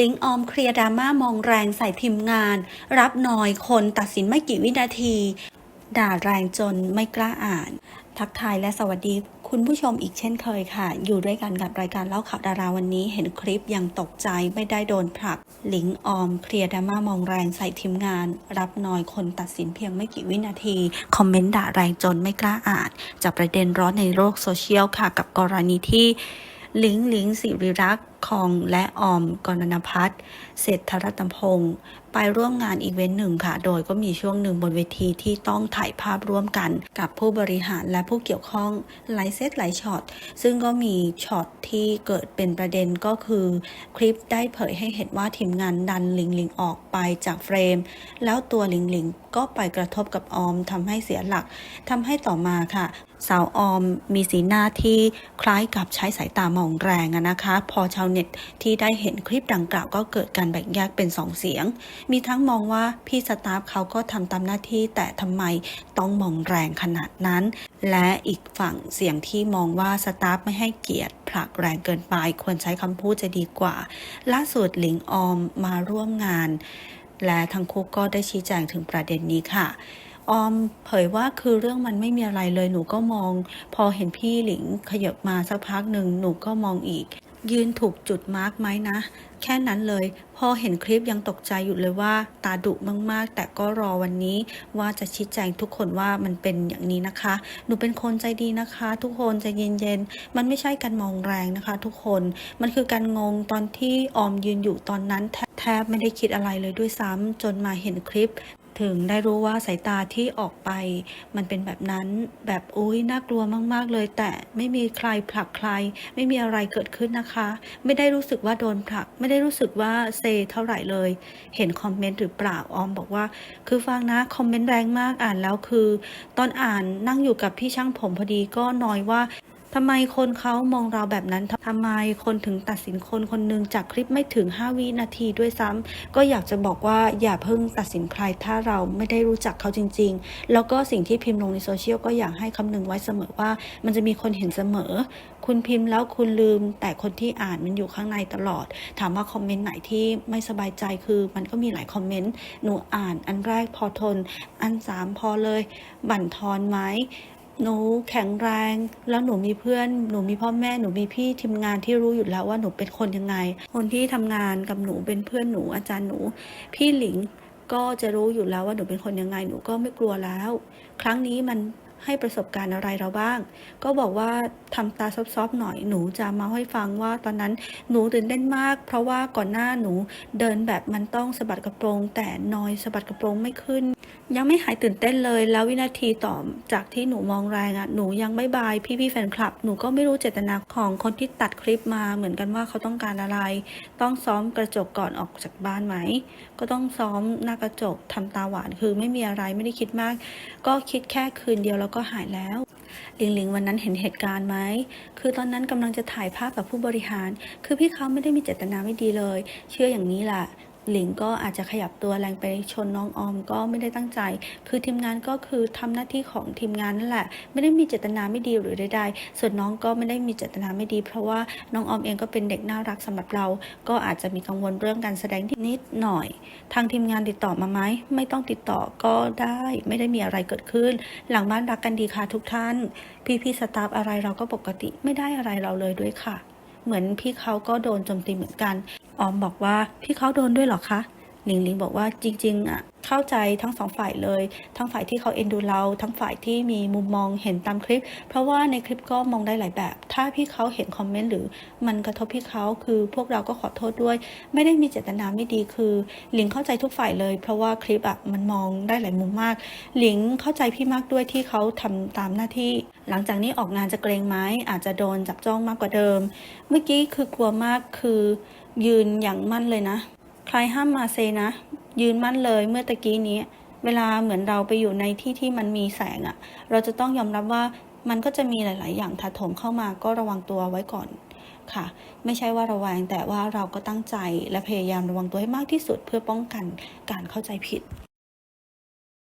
ลิงออมเคลียร์ดราม่ามองแรงใส่ทีมงาน รับน้อยคนตัดสินไม่กี่วินาที ด่าแรงจนไม่กล้าอ่าน ทักทายและสวัสดีคุณผู้ชมอีกเช่นเคยค่ะ อยู่ด้วยกันกับรายการเล่าข่าวดาราวันนี้เห็นคลิปยังตกใจไม่ได้โดนผลักลิงออมเคลียร์ดราม่ามองแรงใส่ทีมงาน รับน้อยคนตัดสินเพียงไม่กี่วินาที คอมเมนต์ด่าแรงจนไม่กล้าอ่านจากประเด็นร้อนในโลกโซเชียลค่ะ กับกรณีที่ลิงลิงสิริรักษ์ คองและออมกรณพัฒน์เศรษฐรัตนพงศ์ไปร่วมงานอีเวนต์หนึ่งค่ะ โดยก็มีช่วงหนึ่งบนเวทีที่ต้องถ่ายภาพร่วมกันกับผู้บริหารและผู้เกี่ยวข้องหลายเซตหลายช็อต ซึ่งก็มีช็อตที่เกิดเป็นประเด็นก็คือคลิปได้เผยให้เห็นว่าทีมงานดันลิงลิงออกไปจากเฟรม แล้วตัวลิงลิงก็ไปกระทบกับออมทำให้เสียหลักทำให้ต่อมาค่ะ สาวออมมีสีหน้าที่คล้ายกับใช้สายตามองแรงนะคะ พอชาวเน็ตที่ได้เห็นคลิปดังกล่าวก็เกิดการแบ่งแยกเป็นสองเสียง มีทั้งมองว่าพี่สตาฟเขาก็ทำตามหน้าที่แต่ทำไมต้องมองแรงขนาดนั้น และอีกฝั่งเสียงที่มองว่าสตาฟไม่ให้เกียรติผลักแรงเกินไปควรใช้คำพูดจะดีกว่า ล่าสุดหลิงออมมาร่วมงาน และทั้งคู่ก็ได้ชี้แจงถึงประเด็นนี้ค่ะออมเผยว่าคือเรื่องมันไม่มีอะไรเลยหนูก็มอง พอเห็นพี่หลิงขยับมาสักพักหนึ่งหนูก็มองอีก ยืนถูกจุดมาร์กไหมนะ แค่นั้นเลย พอเห็นคลิปยังตกใจอยู่เลยว่า ตาดุมากๆ แต่ก็รอวันนี้ว่าจะชี้แจงทุกคนว่ามันเป็นอย่างนี้นะคะ หนูเป็นคนใจดีนะคะ ทุกคนใจเย็นๆ มันไม่ใช่การมองแรงนะคะ ทุกคน มันคือการงงตอนที่ออมยืนอยู่ตอนนั้นแทบไม่ได้คิดอะไรเลยด้วยซ้ำจนมาเห็นคลิป ถึงได้รู้ว่าสายตาที่ออกไป มันเป็นแบบนั้น แบบอุ้ยน่ากลัวมาก ๆ เลย แต่ไม่มีใครผลักใคร ไม่มีอะไรเกิดขึ้นนะคะ ไม่ได้รู้สึกว่าโดนผลัก ไม่ได้รู้สึกว่าเซเท่าไหร่เลย เห็นคอมเมนต์หรือเปล่าออมบอกว่า คือฟังนะคอมเมนต์แรงมากอ่านแล้วคือ ตอนอ่านนั่งอยู่กับพี่ช่างผมพอดีก็น้อยว่า ทำไมคนเขามองเราแบบนั้นทำไมคนถึงตัดสินคนคนหนึ่งจากคลิปไม่ถึง 5 วินาทีด้วยซ้ำก็อยากจะบอกว่าอย่าเพิ่งตัดสินใครถ้าเราไม่ได้รู้จักเขาจริง ๆ แล้วก็สิ่งที่พิมพ์ลงในโซเชียลก็อยากให้คำนึงไว้เสมอว่า มันจะมีคนเห็นเสมอ คุณพิมพ์แล้วคุณลืม แต่คนที่อ่านมันอยู่ข้างในตลอด ถามว่าคอมเมนต์ไหนที่ไม่สบายใจคือมันก็มีหลายคอมเมนต์หนูอ่าน อันแรกพอทน อันสามพอเลย บั่นทอนไหม หนูแข็งแรง แล้วหนูมีเพื่อน หนูมีพ่อแม่ หนูมีพี่ทีมงานที่รู้อยู่แล้วว่าหนูเป็นคนยังไง คนที่ทำงานกับหนูเป็นเพื่อนหนูอาจารย์หนู พี่หลิงก็จะรู้อยู่แล้วว่าหนูเป็นคนยังไง หนูก็ไม่กลัวแล้ว ครั้งนี้มันให้ประสบการณ์อะไรเราบ้าง ก็บอกว่าทำตาซอบๆหน่อย หนูจะมาให้ฟังว่าตอนนั้นหนูตื่นเต้นมาก เพราะว่าก่อนหน้าหนูเดินแบบมันต้องสะบัดกระโปรง แต่นอยสะบัดกระโปรงไม่ขึ้น ยังไม่หายตื่นเต้นเลย แล้ววินาทีต่อจากที่หนูมองแรงอะ่ะหนูยังไม่บายพี่พี่ๆแฟนคลับ หนูก็ไม่รู้เจตนาของคนที่ตัดคลิปมาเหมือนกันว่าเขาต้องการอะไร ต้องซ้อมกระจกก่อนออกจากบ้านไหม ก็ต้องซ้อมหน้ากระจกทำตาหวานคือไม่มีอะไรไม่ได้คิดมาก ก็คิดแค่คืนเดียวแล้วก็หายแล้วลิงลิงวันนั้นเห็นเหตุการณ์ไหม คือตอนนั้นกำลังจะถ่ายภาพกับผู้บริหาร คือพี่เขาไม่ได้มีเจตนาไม่ดีเลย เชื่ออย่างนี้แหละ หลิงก็อาจจะขยับตัวแรงไปชนน้องออมก็ไม่ได้ตั้งใจ คือทีมงานก็คือทำหน้าที่ของทีมงานนั่นแหละ ไม่ได้มีเจตนาไม่ดีหรือใดๆ ส่วนน้องก็ไม่ได้มีเจตนาไม่ดี เพราะว่าน้องออมเองก็เป็นเด็กน่ารักสำหรับเรา ก็อาจจะมีกังวลเรื่องการแสดงที่นิดหน่อย ทางทีมงานติดต่อมาไหมไม่ต้องติดต่อก็ได้ไม่ได้มีอะไรเกิดขึ้น หลังบ้านรักกันดีค่ะทุกท่าน พี่พี่ๆสตาฟอะไรเราก็ปกติไม่ได้อะไรเราเลยด้วยค่ะ เหมือนพี่เขาก็โดนโจมตีเหมือนกัน ออมบอกว่าพี่เขาโดนด้วยหรอคะ หลิงหลิงบอกว่าจริง ๆอะเข้าใจทั้งสองฝ่ายเลย ทั้งฝ่ายที่เขาเอ็นดูเรา ทั้งฝ่ายที่มีมุมมองเห็นตามคลิป เพราะว่าในคลิปก็มองได้หลายแบบ ถ้าพี่เขาเห็นคอมเมนต์หรือมันกระทบพี่เขาคือพวกเราก็ขอโทษด้วย ไม่ได้มีเจตนาไม่ดีคือหลิงเข้าใจทุกฝ่ายเลย เพราะว่าคลิปอะมันมองได้หลายมุมมาก หลิงเข้าใจพี่มากด้วยที่เขาทำตามหน้าที่ หลังจากนี้ออกงานจะเกรงไหมอาจจะโดนจับจ้องมากกว่าเดิม เมื่อกี้คือกลัวมากคือยืนอย่างมั่นเลยนะ ใครห้ามมาเซนะ ยืนมั่นเลยเมื่อตะกี้นี้ เวลาเหมือนเราไปอยู่ในที่ที่มันมีแสงอะ่ะ เราจะต้องยอมรับว่ามันก็จะมีหลาย ๆ อย่างถาโถมเข้ามาก็ระวังตัวไว้ก่อนค่ะ ไม่ใช่ว่าระแวงแต่ว่าเราก็ตั้งใจและพยายามระวังตัวให้มากที่สุดเพื่อป้องกันการเข้าใจผิด